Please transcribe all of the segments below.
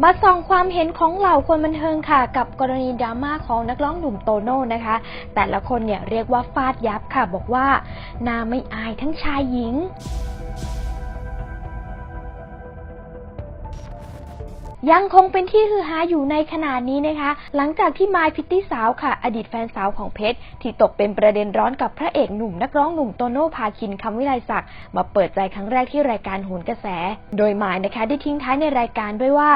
มาส่องความเห็นของเหล่าคนบันเทิงค่ะ กับกรณีดราม่าของนักร้องหนุ่มโตโน่นะคะ แต่ละคนเนี่ยเรียกว่าฟาดยับค่ะ บอกว่าหนาไม่อายทั้งชายหญิงยังคงเป็นที่ฮือฮาอยู่ในขณะนี้นะคะ หลังจากที่มายพิตตี้สาวค่ะ อดีตแฟนสาวของเพชร ที่ตกเป็นประเด็นร้อนกับพระเอกหนุ่มนักร้องหนุ่มโตโน่พาคินคำวิไลศักดิ์มาเปิดใจครั้งแรกที่รายการโหนกระแส โดยมายนะคะได้ทิ้งท้ายในรายการด้วยว่า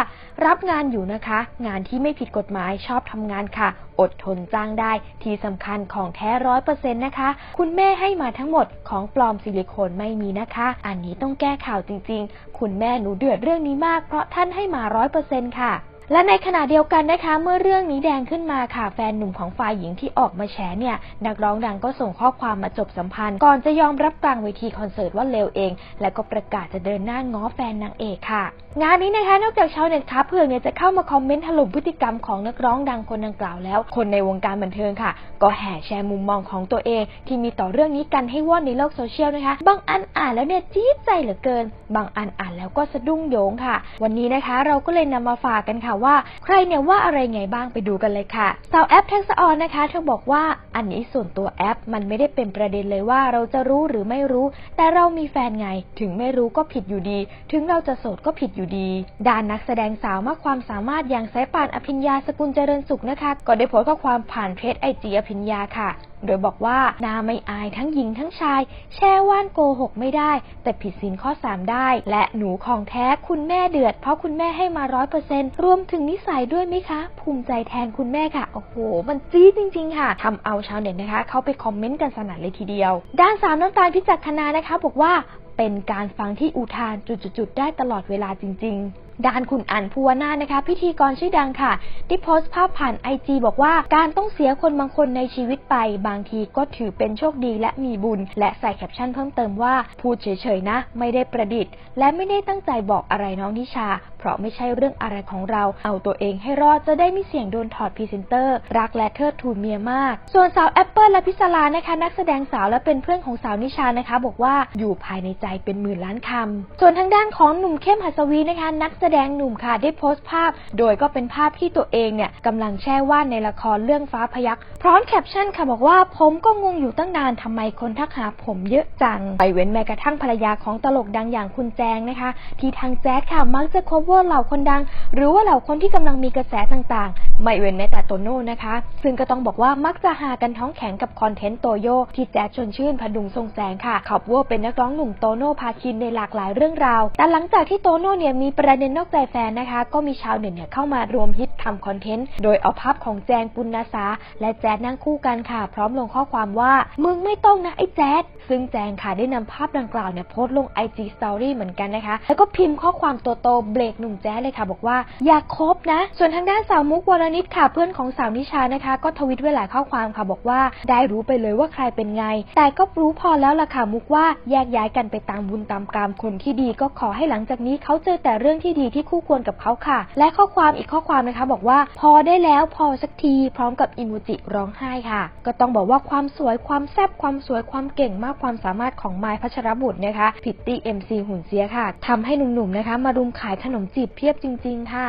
รับงานอยู่นะคะ งานที่ไม่ผิดกฎหมายชอบทำงานค่ะ อดทนจ้างได้ที่สำคัญของแท้ร้อยเปอร์เซ็นต์นะคะ คุณแม่ให้มาทั้งหมดของปลอมซิลิโคนไม่มีนะคะ อันนี้ต้องแก้ข่าวจริงๆ คุณแม่หนูเดือดเรื่องนี้มากเพราะท่านให้มาร้อยเปอร์เซ็นต์ค่ะ และในขณะเดียวกันนะคะ เมื่อเรื่องนี้แดงขึ้นมาค่ะ แฟนหนุ่มของฝ่ายหญิงที่ออกมาแฉเนี่ย นักร้องดังก็ส่งข้อความมาจบสัมพันธ์ ก่อนจะยอมรับกลางเวทีคอนเสิร์ตว่าเลวเอง และก็ประกาศจะเดินหน้าง้อแฟนนางเอกค่ะ งานนี้นะคะ นอกจากชาวเน็ตขาเผื่อเนี่ยจะเข้ามาคอมเมนต์ถล่มพฤติกรรมของนักร้องดังคนดังกล่าวแล้ว คนในวงการบันเทิงค่ะ ก็แห่แชร์มุมมองของตัวเอง ที่มีต่อเรื่องนี้กันให้ว่อนในโลกโซเชียลนะคะ บางอันอ่านแล้วเนี่ยจี๊ดใจเหลือเกิน บางอันอ่านแล้วก็สะดุ้งโยงค่ะ วันนี้นะคะ เราก็เลยนำมาฝากกันค่ะว่าใครเนี่ยว่าอะไรไงบ้างไปดูกันเลยค่ะสาวแอปแท็กซ์ออนนะคะเธอบอกว่าอันนี้ส่วนตัวแอปมันไม่ได้เป็นประเด็นเลยว่าเราจะรู้หรือไม่รู้ แต่เรามีแฟนไง ถึงไม่รู้ก็ผิดอยู่ดี ถึงเราจะโสดก็ผิดอยู่ดีด้านนักแสดงสาวมากความสามารถอย่างสายป่านอภิญญาสกุลเจริญสุขนะคะ ก็ได้โพสต์ข้อความผ่านเพจไอจีอภิญญาค่ะโดยบอกว่านาไม่อายทั้งหญิงทั้งชาย แช่ว่านโกหกไม่ได้ แต่ผิดศีลข้อ 3 ได้ และหนูของแท้คุณแม่เดือด เพราะคุณแม่ให้มาร้อยเปอร์เซ็นต์รวมถึงนิสัยด้วยไหมคะ ภูมิใจแทนคุณแม่ค่ะ โอ้โห มันจี๊ดจริง ๆ ค่ะทำเอาชาวเน็ตนะคะ เข้าไปคอมเมนต์กันสนั่นเลยทีเดียว ด้านสาวน้ำตาลพิจักคณานะคะ บอกว่าเป็นการฟังที่อุทานจุดๆ ได้ตลอดเวลาจริง ๆด้านคุณอันภูวนานะคะ พิธีกรชื่อดังค่ะได้โพสต์ภาพผ่านไอจบอกว่าการต้องเสียคนบางคนในชีวิตไป บางทีก็ถือเป็นโชคดีและมีบุญ และใส่แคปชั่นเพิ่มเติมว่า พูดเฉยๆนะ ไม่ได้ประดิษฐ์ และไม่ได้ตั้งใจบอกอะไรน้องนิชา ราะไม่ใช่เรื่องอะไรของเรา เอาตัวเองให้รอดจะได้ไม่เสี่ยงโดนถอดพรีเซนเตอร์ รักและเทิดทูนเมียมาก ส่วนสาวแอปเปิลและพิศลานะคะ นักแสดงสาวและเป็นเพื่อนของสาวนิชานะคะ บอกว่าอยู่ภายในใจเป็นหมื่นล้านคำส่วนทางด้านของหนุ่มเข้มหัสวีนะคะ นักแสดงหนุ่มค่ะได้โพสต์ภาพ โดยก็เป็นภาพที่ตัวเองเนี่ยกำลังแช่ว่านในละครเรื่องฟ้าพยักพร้อมแคปชั่นค่ะบอกว่าผมก็งงอยู่ตั้งนานทำไมคนทักหาผมเยอะจัง ไปเว้นแม้กระทั่งภรรยาของตลกดังอย่างคุณแจงนะคะ ที่ทางแจ๊ดค่ะมักจะ cover เหล่าคนดัง หรือว่าเหล่าคนที่กำลังมีกระแสต่าง ไม่เว้นแม้แต่โตโน่นะคะ ซึ่งก็ต้องบอกว่ามักจะหากันท้องแข็งกับคอนเทนต์โตโยที่แจ๊ดชวนชื่นพดุงทรงแสงค่ะขอบว่าเป็นนักร้องหนุ่มโตโน่พาคินในหลากหลายเรื่องราว แต่หลังจากที่โตโน่เนี่ยมีประเด็นนอกใจแฟนนะคะ ก็มีชาวเน็ตเนี่ยเข้ามารวมฮิตทำคอนเทนต์ โดยเอาภาพของแจงปุณณสาและแจ๊ดนั่งคู่กันค่ะ พร้อมลงข้อความว่า มึงไม่ต้องนะไอ้แจ๊ดซึ่งแจงค่ะได้นำภาพดังกล่าวเนี่ยโพสต์ลง IG Story เหมือนกันนะคะ แล้วก็พิมพ์ข้อความตัวโตเบรกหนุ่มแจ๊ดเลยค่ะ บอกว่า อยากคบนะ ส่วนทางด้านสาวมุกวรณิตค่ะเพื่อนของสาวนิชานะคะ ก็ทวิตไว้หลายข้อความค่ะบอกว่า ได้รู้ไปเลยว่าใครเป็นไง แต่ก็รู้พอแล้วล่ะค่ะมุกว่าแยกย้ายกันไปตามบุญตามกรรมคนที่ดี ก็ขอให้หลังจากนี้เขาเจอแต่เรื่องที่ดีที่คู่ควรกับเขาค่ะ และข้อความอีกข้อความนะคะ บอกว่า พอได้แล้วพอสักที พร้อมกับอิโมจิร้องไห้ค่ะ ก็ต้องบอกว่าความสวยความแซ่บความสวยความเก่งมากความสามารถของมายพัชรบุตรนะคะพิตตี้เอ็มซีหุ่นเสียค่ะทำให้หนุ่มๆนะคะ มารุมขายขนมจีบเพียบจริง ๆ ค่ะ